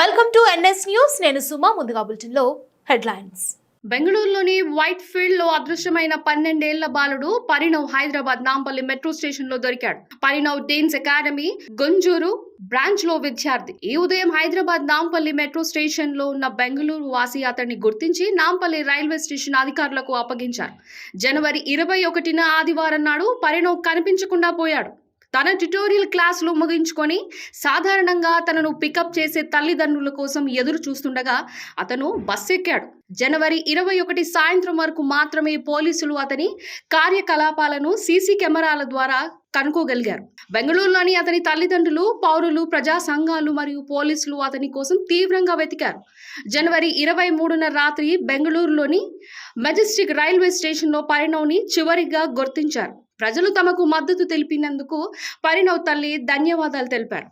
Welcome to NS news నేను సుమా ముందుగా బులెటిన్లో హెడ్లైన్స్. బెంగళూరులోని వైట్ ఫీల్డ్లో అదృశ్యమైన పన్నెండేళ్ళ బాలుడు పరిణవ్ హైదరాబాద్ నాంపల్లి మెట్రో స్టేషన్లో దొరికాడు. పరిణవ్ డేన్స్ అకాడమీ గుంజూరు బ్రాంచ్లో విద్యార్థి. ఈ ఉదయం హైదరాబాద్ నాంపల్లి మెట్రో స్టేషన్లో ఉన్న బెంగళూరు వాసి అతన్ని గుర్తించి నాంపల్లి రైల్వే స్టేషన్ అధికారులకు అప్పగించారు. జనవరి ఇరవై ఒకటిన ఆదివారం నాడు పరిణవ్ కనిపించకుండా పోయాడు. తన ట్యుటోరియల్ క్లాసులు ముగించుకొని సాధారణంగా తనను పికప్ చేసే తల్లిదండ్రుల కోసం ఎదురు చూస్తుండగా అతను బస్ ఎక్కాడు. జనవరి ఇరవై ఒకటి సాయంత్రం వరకు మాత్రమే పోలీసులు అతని కార్యకలాపాలను సీసీ కెమెరాల ద్వారా కనుక్కోగలిగారు. బెంగళూరులోని అతని తల్లిదండ్రులు పౌరులు ప్రజా సంఘాలు మరియు పోలీసులు అతని కోసం తీవ్రంగా వెతికారు. జనవరి ఇరవై మూడున రాత్రి బెంగళూరులోని మెజెస్టిక్ రైల్వే స్టేషన్లో పరిణవ్ని చివరిగా గుర్తించారు. ప్రజలు తమకు మద్దతు తెలిపినందుకు పరిణవ్ తల్లి ధన్యవాదాలు తెలిపారు.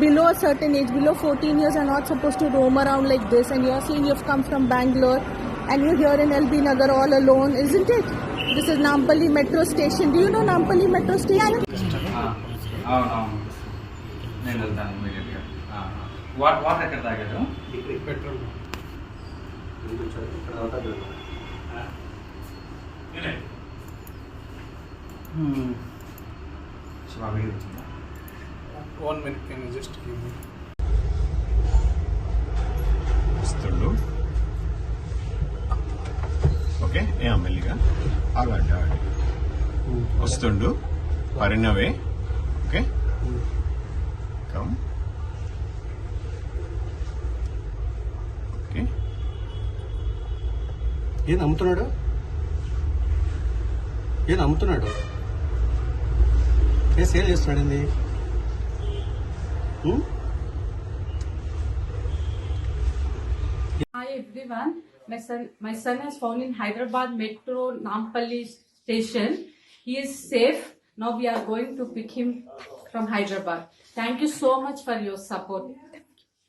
Below certain age below fourteen years I not suppose to roam around like this and your seen you've come from Bengaluru and you here in LB Nagar all alone is it it this is Nampally metro station do you know Nampally metro station one minute can just give me వస్తుండు. Okay ఏ మెల్లిగా ఆగండి ఆగండి వస్తుండు. పరిణవే. Okay. Come okay. ఏం అమ్ముతున్నాడు ఏం అమ్ముతున్నాడు His hair suddenly. Hi everyone. My son, my son has found in Hyderabad Metro Nampally station. He is safe. Now we are going to pick him from Hyderabad. Thank you so much for your support.